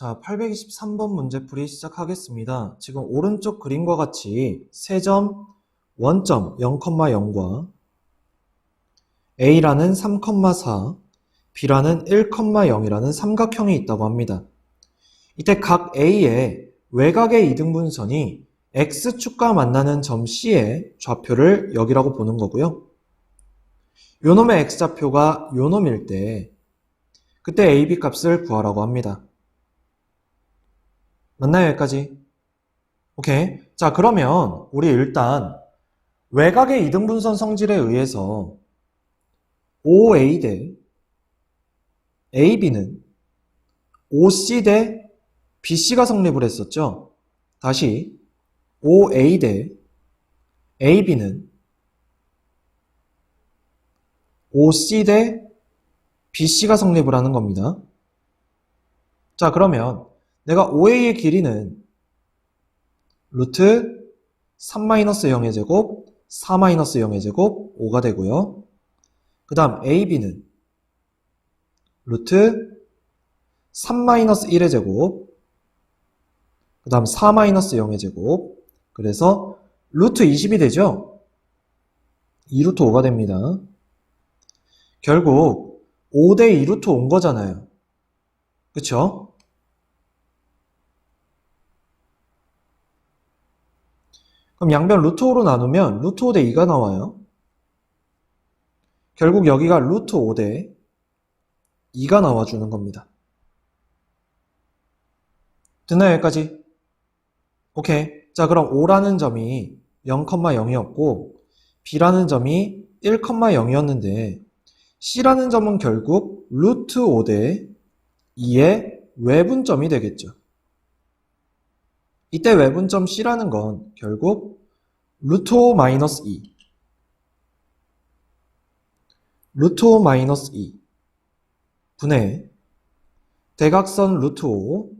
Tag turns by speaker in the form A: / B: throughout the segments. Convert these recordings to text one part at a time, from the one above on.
A: 자, 823번 문제풀이 시작하겠습니다. 지금 오른쪽 그림과 같이 세점, 원점 0,0과 A라는 3,4, B라는 1,0이라는 삼각형이 있다고 합니다. 이때 각 A의 외곽의 이등분선이 X축과 만나는 점 C의 좌표를 여기라고 보는 거고요. 요놈의 X좌표가 요놈일 때 그때 AB 값을 구하라고 합니다. 맞나요, 여기까지? 오케이. 자, 그러면 우리 일단 외곽의 이등분선 성질에 의해서 OA 대 AB는 OC 대 BC가 성립을 했었죠. 다시 OA 대 AB는 OC 대 BC가 성립을 하는 겁니다. 자, 그러면 내가 OA의 길이는 루트 3-0의 제곱, 4-0의 제곱, 5가 되고요. 그 다음 AB는 루트 3-1의 제곱, 그 다음 4-0의 제곱, 그래서 루트 20이 되죠? 2루트 5가 됩니다. 결국 5대 2루트 온 거잖아요. 그쵸? 그럼 양변 루트 5로 나누면 루트 5대 2가 나와요. 결국 여기가 루트 5대 2가 나와주는 겁니다. 됐나요, 여기까지? 오케이. 자, 그럼 5라는 점이 0,0이었고, B라는 점이 1,0이었는데, C라는 점은 결국 루트 5대 2의 외분점이 되겠죠. 이때 외분점 C라는 건 결국 루트 5 마이너스 2 루트 5 마이너스 2 분의 대각선 루트 5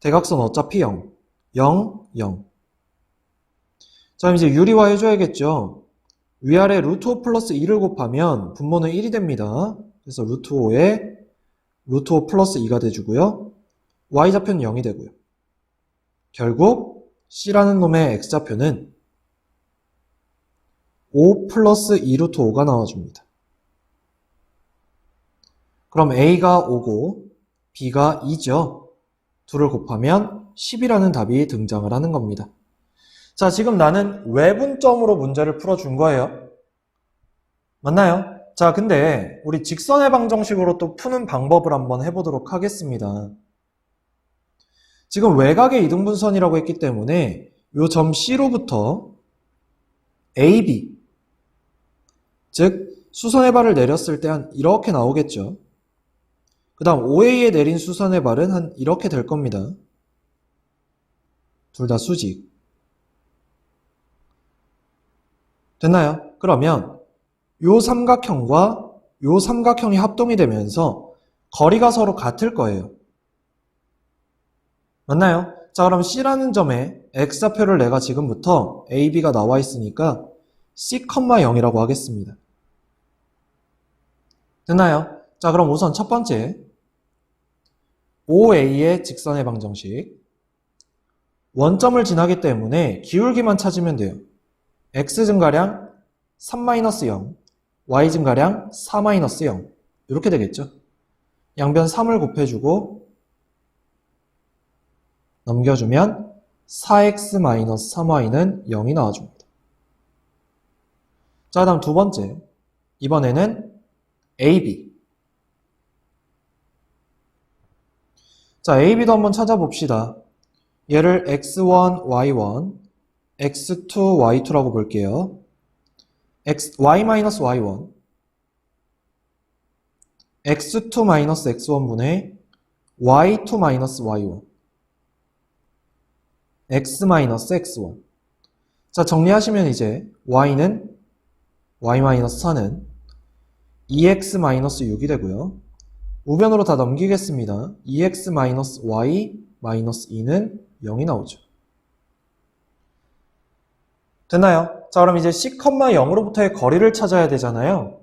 A: 대각선 어차피 0 0 0 자, 이제 유리화 해줘야겠죠. 위아래 루트 5 플러스 2를 곱하면 분모는 1이 됩니다. 그래서 루트 5에 루트 5 플러스 2가 돼주고요. y좌표는 0이 되고요. 결국 C라는 놈의 X좌표는 5 플러스 2루트 5가 나와줍니다. 그럼 A가 5고 B가 2죠. 둘을 곱하면 10이라는 답이 등장을 하는 겁니다. 자, 지금 나는 외분점으로 문제를 풀어준 거예요. 맞나요? 자, 근데 우리 직선의 방정식으로 또 푸는 방법을 한번 해보도록 하겠습니다. 지금 외곽의 이등분선이라고 했기 때문에 요점 C로부터 AB 즉 수선의 발을 내렸을 때 한 이렇게 나오겠죠. 그 다음 OA에 내린 수선의 발은 한 이렇게 될 겁니다. 둘 다 수직. 됐나요? 그러면 요 삼각형과 요 삼각형이 합동이 되면서 거리가 서로 같을 거예요. 맞나요? 자, 그럼 C라는 점에 X좌표를 내가 지금부터 AB가 나와 있으니까 C,0이라고 하겠습니다. 됐나요? 자, 그럼 우선 첫 번째 OA의 직선의 방정식 원점을 지나기 때문에 기울기만 찾으면 돼요. X 증가량 3-0, Y 증가량 4-0 이렇게 되겠죠. 양변 3을 곱해주고 넘겨주면 4x-3y는 0이 나와줍니다. 자, 다음 두 번째. 이번에는 AB. 자, AB도 한번 찾아봅시다. 얘를 x1, y1, x2, y2라고 볼게요. x, y-y1, x2-x1분의 y2-y1, x-x1. 자, 정리하시면 이제 y는 y-4는 2x-6이 되고요. 우변으로 다 넘기겠습니다. 2x-y-2는 0이 나오죠. 됐나요? 자, 그럼 이제 c,0으로부터의 거리를 찾아야 되잖아요.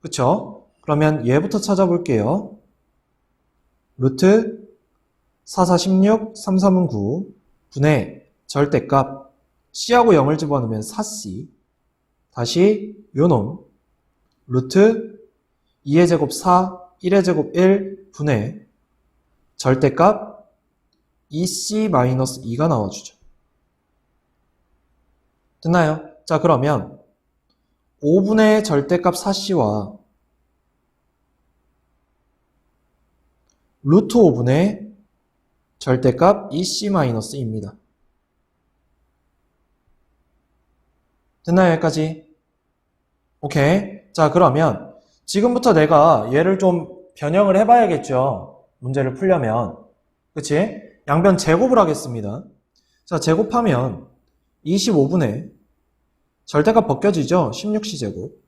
A: 그쵸? 그러면 얘부터 찾아볼게요. 루트 4, 4, 16, 3, 3은 9 분의 절대값 C하고 0을 집어넣으면 4C 다시 요놈 루트 2의 제곱 4, 1의 제곱 1 분의 절대값 2C-2가 나와주죠. 됐나요? 자 그러면 5분의 절대값 4C와 루트 5분의 절대값 2C-2입니다. 됐나요? 여기까지? 오케이. 자, 그러면 지금부터 내가 얘를 좀 변형을 해봐야겠죠. 문제를 풀려면. 그치? 양변 제곱을 하겠습니다. 자, 제곱하면 25분의 절대값 벗겨지죠? 16C 제곱.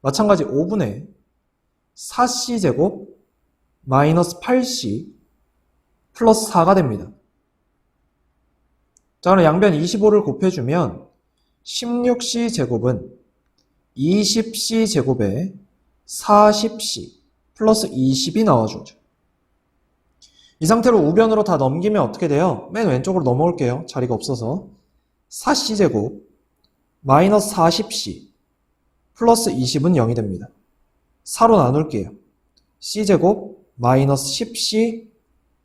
A: 마찬가지 5분의 4C 제곱 마이너스 8C 플러스 4가 됩니다. 자, 그럼 양변 25를 곱해주면 16C 제곱은 20C 제곱에 40C 플러스 20이 나와주죠. 이 상태로 우변으로 다 넘기면 어떻게 돼요? 맨 왼쪽으로 넘어올게요. 자리가 없어서. 4C 제곱 마이너스 40C 플러스 20은 0이 됩니다. 4로 나눌게요. C 제곱 마이너스 10C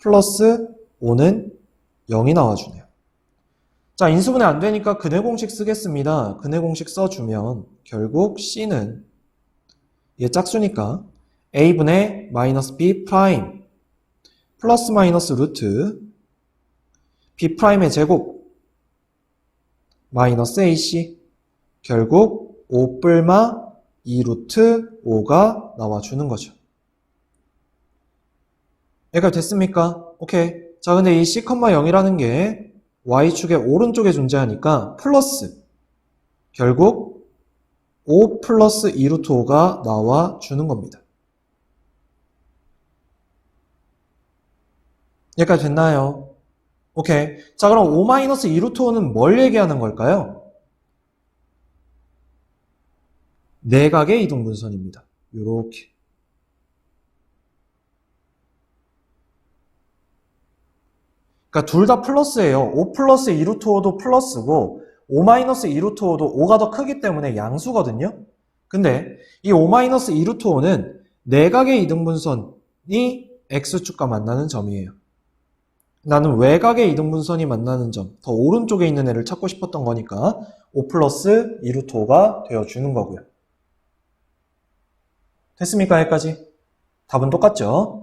A: 플러스 5는 0이 나와주네요. 자, 인수분해 안 되니까 근해 공식 쓰겠습니다. 근해 공식 써주면 결국 C는 얘 짝수니까 A분의 마이너스 B 프라임 플러스 마이너스 루트 B 프라임의 제곱 마이너스 AC 결국 5 뿔마 2 루트 5가 나와주는 거죠. 여기까지 됐습니까? 오케이. 자, 근데 이 C, 0이라는 게 Y축의 오른쪽에 존재하니까 플러스 결국 5 플러스 2 루트 5가 나와 주는 겁니다. 여기까지 됐나요? 오케이. 자, 그럼 5 마이너스 2 루트 5는 뭘 얘기하는 걸까요? 내각의 이동분선입니다. 요렇게. 그러니까 둘 다 플러스예요. 5 플러스 2 루트 5도 플러스고 5 마이너스 2 루트 5도 5가 더 크기 때문에 양수거든요. 근데 이 5 마이너스 2 루트 5는 내각의 이등분선이 x축과 만나는 점이에요. 나는 외곽의 이등분선이 만나는 점, 더 오른쪽에 있는 애를 찾고 싶었던 거니까 5 플러스 2 루트 5가 되어주는 거고요. 됐습니까? 여기까지? 답은 똑같죠?